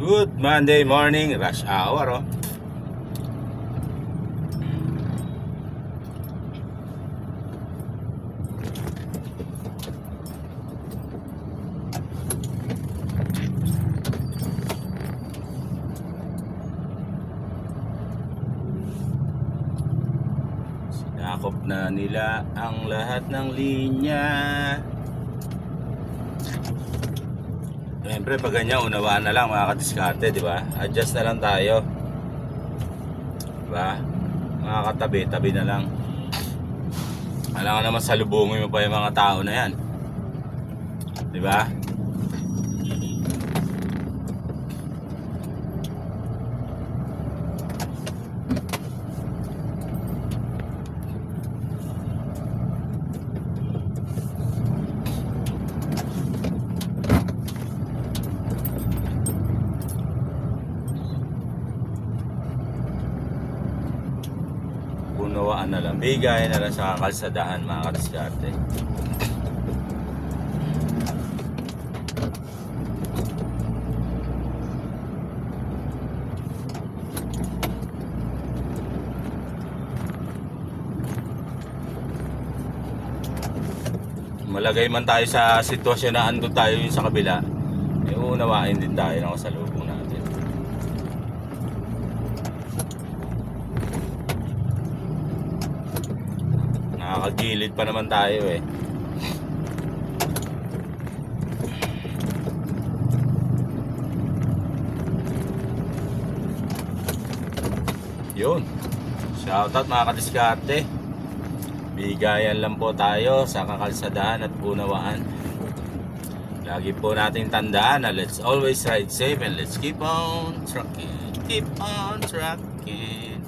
Good Monday morning, rush hour oh. Sinakop na nila ang lahat ng linya. Siyempre, pag ganyan, unawaan na lang mga kadiskarte, di ba? Adjust na lang tayo. Di ba? Mga katabi, tabi na lang. Alam ka naman salubungin mo pa yung mga tao na yan. Di ba? Punawaan na lang. Bigay na lang sa kalsadahan mga kadiskarte. Malagay man tayo sa sitwasyon na andun tayo yung sa kabila, eh unawain din tayo ng kasalubong natin. Nakakagilid pa naman tayo eh. Yun. Shoutout mga kadiskarte. Bigayan lang po tayo sa kakalsadahan at punawaan. Lagi po nating tandaan na let's always ride safe and let's keep on trucking. Keep on trucking.